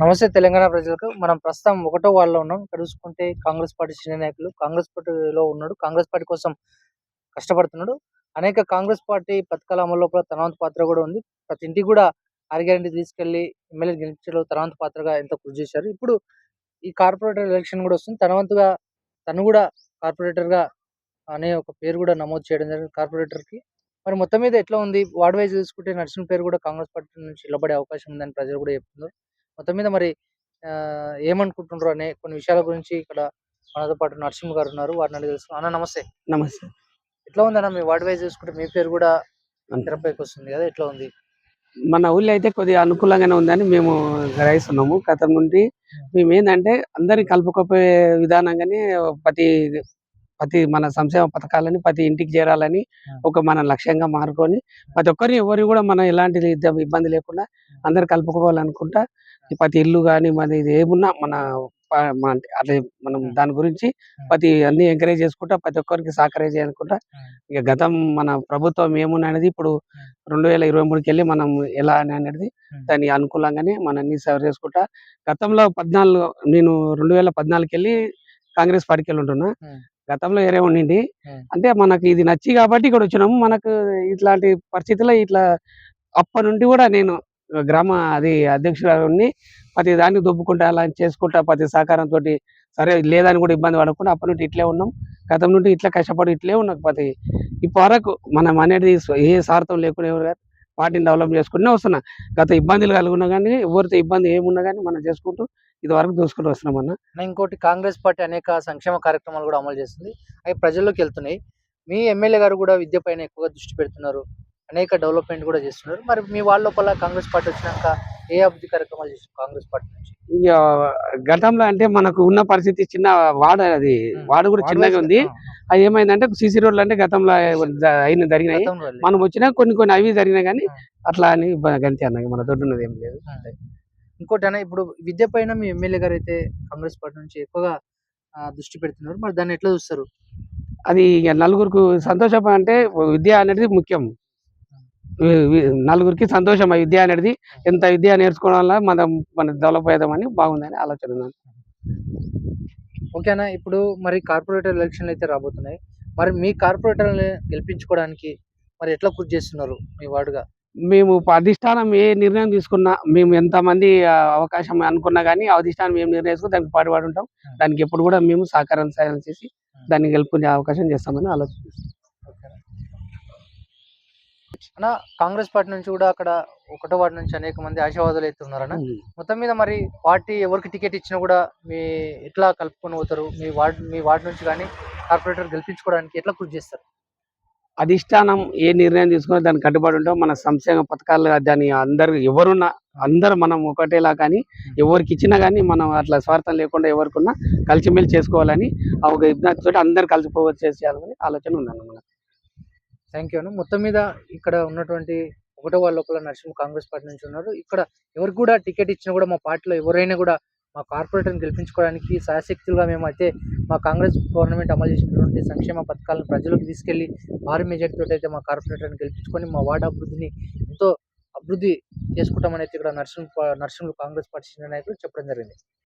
నమస్తే తెలంగాణ ప్రజలకు. మనం ప్రస్తుతం ఒకటో వాళ్ళలో ఉన్నాం. ఇక్కడ చూసుకుంటే కాంగ్రెస్ పార్టీ సీనియర్ నాయకులు కాంగ్రెస్ పార్టీలో ఉన్నాడు. కాంగ్రెస్ పార్టీ కోసం కష్టపడుతున్నాడు. అనేక కాంగ్రెస్ పార్టీ పథకాల అమల్లో కూడా తన వంతు పాత్ర కూడా ఉంది. ప్రతి ఇంటికి కూడా ఆర్గ్యారెంటీ తీసుకెళ్ళి ఎమ్మెల్యే గెలిపించడంలో తన వంతు పాత్రగా ఎంతో కృషి చేశారు. ఇప్పుడు ఈ కార్పొరేటర్ ఎలక్షన్ కూడా వస్తుంది. తన వంతుగా తను కూడా కార్పొరేటర్గా అనే ఒక పేరు కూడా నమోదు చేయడం జరిగింది కార్పొరేటర్కి మరి మొత్తం మీద ఎట్లా ఉంది? వార్డ్ వైజ్ చూసుకుంటే నర్సింగ్ పేరు కూడా కాంగ్రెస్ పార్టీ నుంచి నిలబడే అవకాశం ఉందని ప్రజలు కూడా చెప్తున్నారు. మొత్తం మీద మరి ఏమనుకుంటున్నారు అనే కొన్ని విషయాల గురించి ఇక్కడ మనతో పాటు నరసింహ గారు ఉన్నారు. వారిని అడిగి తెలుసుకున్నాం అన్న నమస్తే. నమస్తే. ఎట్లా ఉందన్న మీ వార్డ్ వైజ్ చూసుకుంటే మీ పేరు కూడా. తెరపైకి వస్తుంది కదా ఎట్లా ఉంది? మన ఊళ్ళో అయితే కొద్దిగా అనుకూలంగానే ఉందని మేము గ్రహిస్తున్నాము. గతం నుండి మేము ఏంటంటే అందరిని కలుపుకపోయే విధానంగానే ప్రతి ప్రతి మన సంక్షేమ పథకాలని ప్రతి ఇంటికి చేరాలని. ఒక మన లక్ష్యంగా మారుకొని ప్రతి ఒక్కరిని ఎవరు కూడా మనం ఎలాంటి ఇబ్బంది లేకుండా అందరు కలుపుకోవాలనుకుంటా ప్రతి ఇల్లు కానీ మన ఇది ఏమున్నా మన అదే మనం. దాని గురించి ప్రతి అన్ని ఎంకరేజ్ చేసుకుంటా ప్రతి ఒక్కరికి సహకరేజ్ చేసుకుంటా Hmm. ఇక గతం మన ప్రభుత్వం ఏమున్నది ఇప్పుడు Hmm. రెండు వేల ఇరవై మూడుకి వెళ్ళి మనం ఎలా అని అనేది Hmm. దాని అనుకూలంగానే మనం అన్ని సర్వ్ చేసుకుంటా గతంలో పద్నాలుగు నేను రెండు వేల పద్నాలుగుకి వెళ్ళి కాంగ్రెస్ పార్టీకి వెళ్ళి ఉంటున్నా. గతంలో వేరే ఉండింది. అంటే మనకి ఇది నచ్చి కాబట్టి ఇక్కడ వచ్చినాము. మనకు ఇట్లాంటి పరిస్థితుల్లో ఇట్లా అప్పటి నుండి కూడా నేను గ్రామ అది అధ్యక్షుడిని ప్రతి దాన్ని దొబ్బుకుంటా అలా చేసుకుంటా ప్రతి సహకారంతో సరే లేదని కూడా ఇబ్బంది పడకుండా అప్పటి నుండి ఇట్లే ఉన్నాం. గతం నుండి ఇట్లా కష్టపడి ఇట్లే ఉన్నాం. ప్రతి ఇప్పటి వరకు మనం అనేది ఏ స్వార్థం లేకుండా ఎవరు వాటిని పార్టీని డెవలప్ చేసుకుంటూనే వస్తున్నా. గత ఇబ్బందులు కలుగున్నా కానీ ఎవరితో ఇబ్బంది ఏమున్నా కానీ మనం చేసుకుంటూ ఇది వరకు దూసుకుంటూ వస్తున్నాం అన్న, ఇంకోటి కాంగ్రెస్ పార్టీ అనేక సంక్షేమ కార్యక్రమాలు కూడా అమలు చేస్తుంది. అవి ప్రజల్లోకి వెళ్తున్నాయి. మీ ఎమ్మెల్యే గారు కూడా విద్య పైన ఎక్కువగా దృష్టి పెడుతున్నారు. అనేక డెవలప్మెంట్ కూడా చేస్తున్నారు. మరి మీ వాళ్ళ లోపల కాంగ్రెస్ పార్టీ వచ్చినాక ఏ అభివృద్ధి కార్యక్రమాలు చేస్తారు కాంగ్రెస్ పార్టీ నుంచి? ఇక గతంలో అంటే మనకు ఉన్న పరిస్థితి చిన్న వాడ అది. వాడ కూడా చిన్నగా ఉంది. అది ఏమైందంటే సీసీ రోడ్లు అంటే గతంలో అయిన జరిగినాయి. మనం వచ్చినా కొన్ని కొన్ని అవి జరిగినాయి కానీ. అట్లా అని గంతే అన్న మన దొడ్డున్నది ఏం లేదు. ఇంకోటి అన్న ఇప్పుడు విద్య పైన మీ ఎమ్మెల్యే గారు అయితే కాంగ్రెస్ పార్టీ నుంచి ఎక్కువగా దృష్టి పెడుతున్నారు. మరి దాన్ని ఎట్లా చూస్తారు? అది ఇక నలుగురికి సంతోషం అంటే విద్య అనేది ముఖ్యం. నలుగురికి సంతోషం ఆ విద్య అనేది? ఎంత విద్య నేర్చుకోవడం వల్ల మనం మన డెవలప్ అవుదామని బాగుందని ఆలోచన ఉంది. ఓకేనా? ఇప్పుడు మరి కార్పొరేటర్ ఎలక్షన్లు అయితే రాబోతున్నాయి. మరి మీ కార్పొరేటర్ని గెలిపించుకోవడానికి మరి ఎట్లా కృషి చేస్తున్నారు మీ వార్డుగా? మేము అధిష్టానం ఏ నిర్ణయం తీసుకున్నా మేము ఎంతమంది అవకాశం అనుకున్నా కానీ అధిష్టానం ఏం నిర్ణయం తీసుకుని దానికి పాటుపడి ఉంటాం. దానికి ఎప్పుడు కూడా మేము సహకారం సాయం చేసి దాన్ని గెలుపుకునే అవకాశం చేస్తామని ఆలోచన ఓకేనా అన్న కాంగ్రెస్ పార్టీ నుంచి కూడా అక్కడ ఒకటో వార్డు నుంచి అనేక మంది ఆశావాదులు అయితే ఉన్నారన్న. మొత్తం మీద మరి పార్టీ ఎవరికి టికెట్ ఇచ్చినా కూడా మీ ఎట్లా కలుపుకొని పోతారు? మీ వార్డ్ మీ వార్డు నుంచి కానీ కార్పొరేటర్ గెలిపించుకోవడానికి ఎట్లా కృషి చేస్తారు? అధిష్టానం ఏ నిర్ణయం తీసుకున్నా దానికి కట్టుబడి ఉంటాం. మన సంక్షేమ పథకాలు దాన్ని అందరు ఎవరున్నా అందరు మనం ఒకటేలా కానీ ఎవరికి ఇచ్చినా కానీ మనం అట్లా స్వార్థం లేకుండా ఎవరికున్నా కలిసిమెలిసి చేసుకోవాలని ఆ ఒక ఇబ్బంది అందరు కలిసిపోవచ్చు చేసేయాలని ఆలోచన ఉందన్న మనకు థ్యాంక్ యూ అను మొత్తం మీద ఇక్కడ ఉన్నటువంటి ఒకటో వాళ్ళ లోపల నరసింహ కాంగ్రెస్ పార్టీ నుంచి ఉన్నారు. ఇక్కడ ఎవరికి కూడా టికెట్ ఇచ్చినా కూడా మా పార్టీలో ఎవరైనా కూడా మా కార్పొరేటర్ని గెలిపించుకోవడానికి శాశక్తులుగా మేము అయితే మా కాంగ్రెస్ గవర్నమెంట్ అమలు చేసినటువంటి సంక్షేమ పథకాలను ప్రజలకు తీసుకెళ్ళి భారీ మెజార్టీతో అయితే మా కార్పొరేటర్ని గెలిపించుకొని మా వార్డు అభివృద్ధిని ఎంతో అభివృద్ధి చేసుకుంటామని అయితే ఇక్కడ నర్సింగ్ నర్సింగ్ కాంగ్రెస్ పార్టీ నాయకులు చెప్పడం జరిగింది.